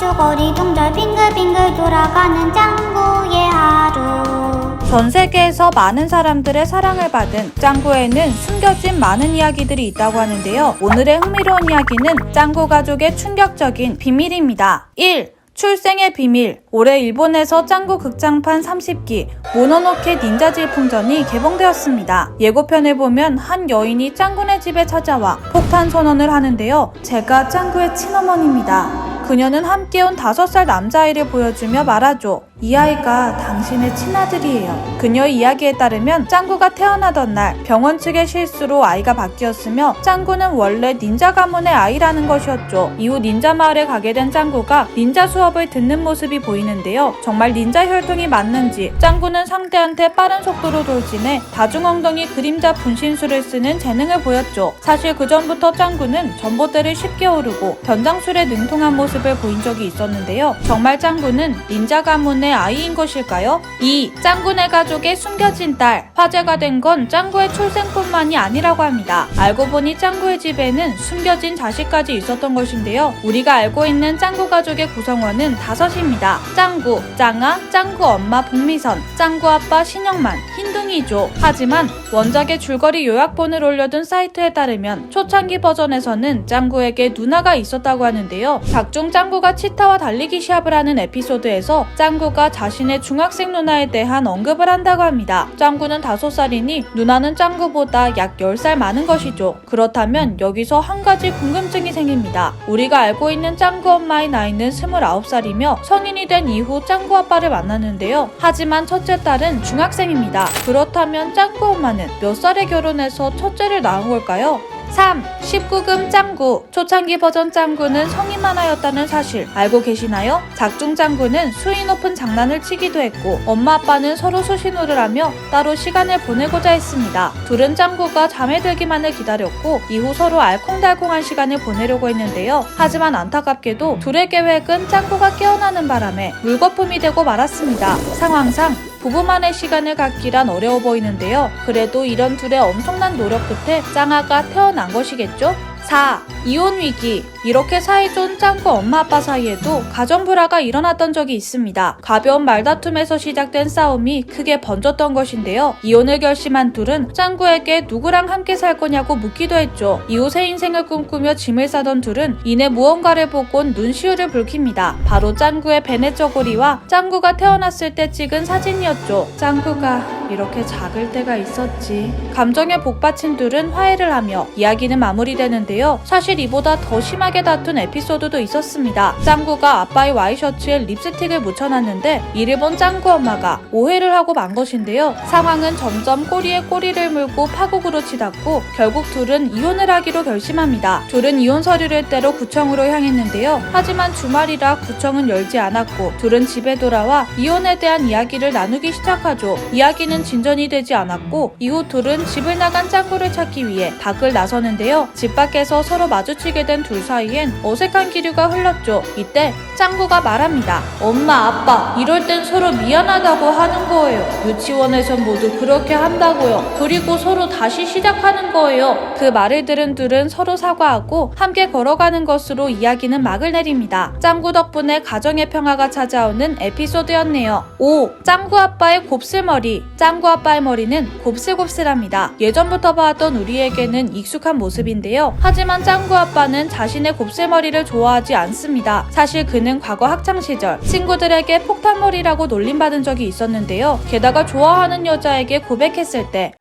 고리고리 동절 빙글빙글 돌아가는 짱구의 하루 전 세계에서 많은 사람들의 사랑을 받은 짱구에는 숨겨진 많은 이야기들이 있다고 하는데요. 오늘의 흥미로운 이야기는 짱구 가족의 충격적인 비밀입니다. 1. 출생의 비밀. 올해 일본에서 짱구 극장판 30기 모노노케 닌자 질풍전이 개봉되었습니다. 예고편을 보면 한 여인이 짱구네 집에 찾아와 폭탄 선언을 하는데요. 제가 짱구의 친어머니입니다. 그녀는 함께 온 5살 남자아이를 보여주며 말하죠. 이 아이가 당신의 친아들이에요. 그녀의 이야기에 따르면 짱구가 태어나던 날 병원 측의 실수로 아이가 바뀌었으며 짱구는 원래 닌자 가문의 아이라는 것이었죠. 이후 닌자 마을에 가게 된 짱구가 닌자 수업을 듣는 모습이 보이는데요. 정말 닌자 혈통이 맞는지 짱구는 상대한테 빠른 속도로 돌진해 다중 엉덩이 그림자 분신술을 쓰는 재능을 보였죠. 사실 그 전부터 짱구는 전봇대를 쉽게 오르고 변장술에 능통한 모습을 보인 적이 있었는데요. 정말 짱구는 닌자 가문의 아이인 것일까요? 2. 짱구네 가족의 숨겨진 딸. 화제가 된 건 짱구의 출생뿐만이 아니라고 합니다. 알고 보니 짱구의 집에는 숨겨진 자식까지 있었던 것인데요. 우리가 알고 있는 짱구 가족의 구성원은 다섯입니다. 짱구, 짱아, 짱구 엄마 복미선, 짱구 아빠 신영만, 흰둥이죠. 하지만 원작의 줄거리 요약본을 올려둔 사이트에 따르면 초창기 버전에서는 짱구에게 누나가 있었다고 하는데요. 각종 짱구가 치타와 달리기 시합을 하는 에피소드에서 짱구 가 자신의 중학생 누나에 대한 언급을 한다고 합니다. 짱구는 5살이니 누나는 짱구보다 약 10살 많은 것이죠. 그렇다면 여기서 한 가지 궁금증이 생깁니다. 우리가 알고 있는 짱구 엄마의 나이는 29살이며 성인이 된 이후 짱구 아빠를 만났는데요. 하지만 첫째 딸은 중학생입니다. 그렇다면 짱구 엄마는 몇 살에 결혼해서 첫째를 낳은 걸까요? 3. 19금 짱구. 초창기 버전 짱구는 성인만 하였다는 사실 알고 계시나요? 작중 짱구는 수위 높은 장난을 치기도 했고 엄마 아빠는 서로 수신호를 하며 따로 시간을 보내고자 했습니다. 둘은 짱구가 잠에 들기만을 기다렸고 이후 서로 알콩달콩한 시간을 보내려고 했는데요. 하지만 안타깝게도 둘의 계획은 짱구가 깨어나는 바람에 물거품이 되고 말았습니다. 상황상 부부만의 시간을 갖기란 어려워 보이는데요. 그래도 이런 둘의 엄청난 노력 끝에 짱아가 태어난 것이겠죠? 4. 이혼 위기. 이렇게 사이좋은 짱구 엄마 아빠 사이에도 가정 불화가 일어났던 적이 있습니다. 가벼운 말다툼에서 시작된 싸움이 크게 번졌던 것인데요. 이혼을 결심한 둘은 짱구에게 누구랑 함께 살 거냐고 묻기도 했죠. 새 인생을 꿈꾸며 짐을 싸던 둘은 이내 무언가를 보곤 눈시울을 붉힙니다. 바로 짱구의 베네 쪼고리와 짱구가 태어났을 때 찍은 사진이었죠. 짱구가 이렇게 작을 때가 있었지. 감정에 복받친 둘은 화해를 하며 이야기는 마무리되는데요. 사실 이보다 더 심하게 다툰 에피소드도 있었습니다. 짱구가 아빠의 와이셔츠에 립스틱을 묻혀놨는데 이를 본 짱구 엄마가 오해를 하고 만 것인데요. 상황은 점점 꼬리에 꼬리를 물고 파국으로 치닫고 결국 둘은 이혼을 하기로 결심합니다. 둘은 이혼 서류를 떼러 구청으로 향했는데요. 하지만 주말이라 구청은 열지 않았고 둘은 집에 돌아와 이혼에 대한 이야기를 나누기 시작하죠. 이야기는 진전이 되지 않았고 이후 둘은 집을 나간 짱구를 찾기 위해 밖을 나서는데요. 집 밖에서 서로 마주치게 된 둘 사이엔 어색한 기류가 흘렀죠. 이때 짱구가 말합니다. 엄마, 아빠, 이럴 땐 서로 미안하다고 하는 거예요. 유치원에선 모두 그렇게 한다고요. 그리고 서로 다시 시작하는 거예요. 그 말을 들은 둘은 서로 사과하고 함께 걸어가는 것으로 이야기는 막을 내립니다. 짱구 덕분에 가정의 평화가 찾아오는 에피소드였네요. 5. 짱구 아빠의 곱슬머리. 짱구 아빠의 머리는 곱슬곱슬합니다. 예전부터 봐왔던 우리에게는 익숙한 모습인데요. 하지만 짱구 아빠는 자신의 곱슬머리를 좋아하지 않습니다. 사실 그는 과거 학창시절 친구들에게 폭탄머리라고 놀림받은 적이 있었는데요. 게다가 좋아하는 여자에게 고백했을 때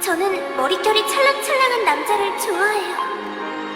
저는 머릿결이 찰랑찰랑한 남자를 좋아해요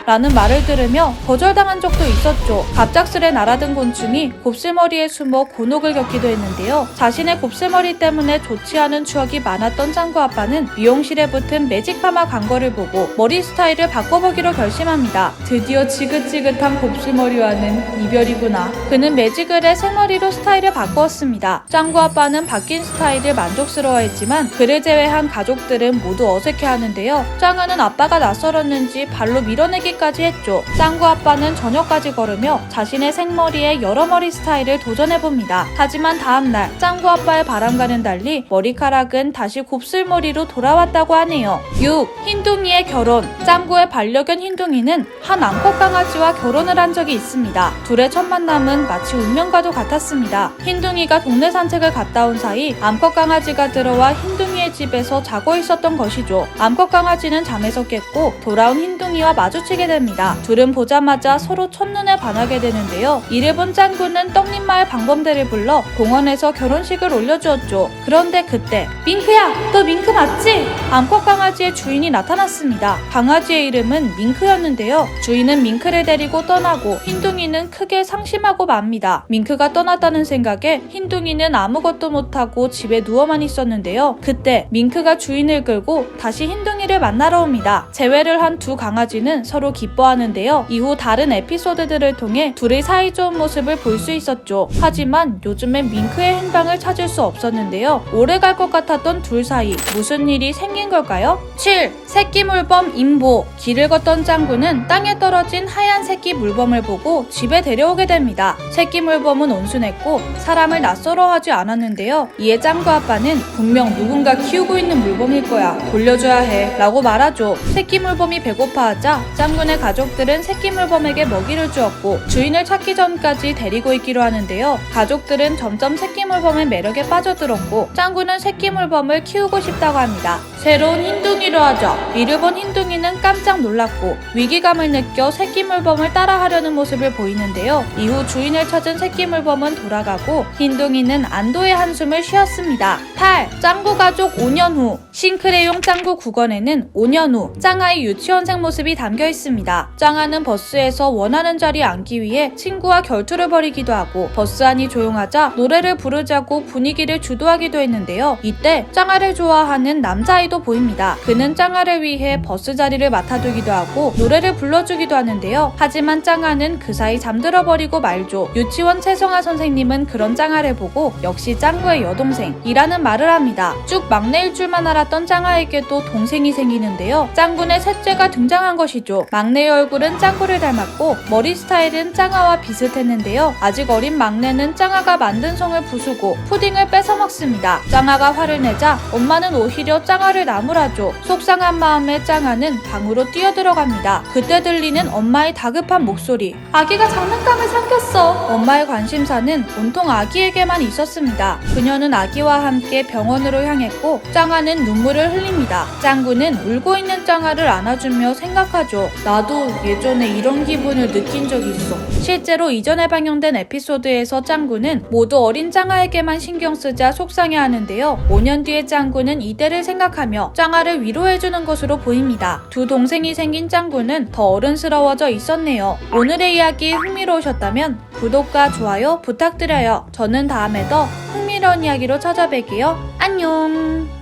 라는 말을 들으며 거절당한 적도 있었죠. 갑작스레 날아든 곤충이 곱슬머리에 숨어 곤혹을 겪기도 했는데요. 자신의 곱슬머리 때문에 좋지 않은 추억이 많았던 짱구 아빠는 미용실에 붙은 매직 파마 광고를 보고 머리 스타일을 바꿔보기로 결심합니다. 드디어 지긋지긋한 곱슬머리와는 이별이구나. 그는 매직을 해 새머리로 스타일을 바꾸었습니다. 짱구 아빠는 바뀐 스타일을 만족스러워했지만 그를 제외한 가족들은 모두 어색해하는데요. 짱아는 아빠가 낯설었는지 발로 밀어내기 걸으기까지 했죠. 짱구 아빠는 저녁까지 걸으며 자신의 생머리에 여러 머리 스타일을 도전해봅니다. 하지만 다음날 짱구 아빠의 바람과는 달리 머리카락은 다시 곱슬머리로 돌아왔다고 하네요. 6. 흰둥이의 결혼 짱구의 반려견 흰둥이는 한 암컷 강아지와 결혼을 한 적이 있습니다. 둘의 첫 만남은 마치 운명과도 같았습니다. 흰둥이가 동네 산책을 갔다 온 사이 암컷 강아지가 들어와 흰둥이 의 집에서 자고 있었던 것이죠. 암컷 강아지는 잠에서 깼고 돌아온 흰둥이와 마주치게 됩니다. 둘은 보자마자 서로 첫눈에 반하게 되는데요. 이를 본 짱구는 떡잎마을 방범대를 불러 공원에서 결혼식을 올려주었죠. 그런데 그때 밍크야, 너 밍크 맞지? 암컷 강아지의 주인이 나타났습니다. 강아지의 이름은 밍크였는데요. 주인은 밍크를 데리고 떠나고 흰둥이는 크게 상심하고 맙니다. 밍크가 떠났다는 생각에 흰둥이는 아무것도 못하고 집에 누워만 있었는데요. 그때 밍크가 주인을 끌고 다시 흰둥이를 만나러 옵니다. 재회를 한 두 강아지는 서로 기뻐하는데요. 이후 다른 에피소드들을 통해 둘의 사이 좋은 모습을 볼 수 있었죠. 하지만 요즘엔 밍크의 행방을 찾을 수 없었는데요. 오래 갈 것 같았던 둘 사이 무슨 일이 생긴 걸까요? 7. 새끼 물범 임보 길을 걷던 짱구는 땅에 떨어진 하얀 새끼 물범을 보고 집에 데려오게 됩니다. 새끼 물범은 온순했고 사람을 낯설어하지 않았는데요. 이에 짱구 아빠는 분명 누군가 키우고 있는 물범일 거야. 돌려줘야 해. 라고 말하죠. 새끼 물범이 배고파하자 짱구네 가족들은 새끼 물범에게 먹이를 주었고 주인을 찾기 전까지 데리고 있기로 하는데요. 가족들은 점점 새끼 물범의 매력에 빠져들었고 짱구는 새끼 물범을 키우고 싶다고 합니다. 새로운 흰둥이로 하자. 이를 본 흰둥이는 깜짝 놀랐고 위기감을 느껴 새끼 물범을 따라하려는 모습을 보이는데요. 이후 주인을 찾은 새끼 물범은 돌아가고 흰둥이는 안도의 한숨을 쉬었습니다. 8. 짱구 가족 5년 후 싱크레용 짱구 9권에는 5년 후 짱아의 유치원생 모습이 담겨 있습니다. 짱아는 버스에서 원하는 자리에 앉기 위해 친구와 결투를 벌이기도 하고 버스 안이 조용하자 노래를 부르자고 분위기를 주도하기도 했는데요. 이때 짱아를 좋아하는 남자아이도 보입니다. 그는 짱아를 위해 버스 자리를 맡아두기도 하고 노래를 불러주기도 하는데요. 하지만 짱아는 그 사이 잠들어 버리고 말죠. 유치원 최성아 선생님은 그런 짱아를 보고 역시 짱구의 여동생이라는 말을 합니다. 쭉 막내일 줄만 알 았던 짱아에게도 동생이 생기는데요. 짱구의 셋째가 등장한 것이죠. 막내의 얼굴은 짱구를 닮았고 머리 스타일은 짱아와 비슷했는데요. 아직 어린 막내는 짱아가 만든 송을 부수고 푸딩을 뺏어 먹습니다. 짱아가 화를 내자 엄마는 오히려 짱아를 나무라죠. 속상한 마음에 짱아는 방으로 뛰어들어갑니다. 그때 들리는 엄마의 다급한 목소리. 아기가 장난감을 삼켰어. 엄마의 관심사는 온통 아기에게만 있었습니다. 그녀는 아기와 함께 병원으로 향했고 짱아는 눈물을 흘립니다. 짱구는 울고 있는 짱아를 안아주며 생각하죠. 나도 예전에 이런 기분을 느낀 적이 있어. 실제로 이전에 방영된 에피소드에서 짱구는 모두 어린 짱아에게만 신경 쓰자 속상해 하는데요. 5년 뒤의 짱구는 이때를 생각하며 짱아를 위로해주는 것으로 보입니다. 두 동생이 생긴 짱구는 더 어른스러워져 있었네요. 오늘의 이야기 흥미로우셨다면 구독과 좋아요 부탁드려요. 저는 다음에 더 흥미로운 이야기로 찾아뵐게요. 안녕!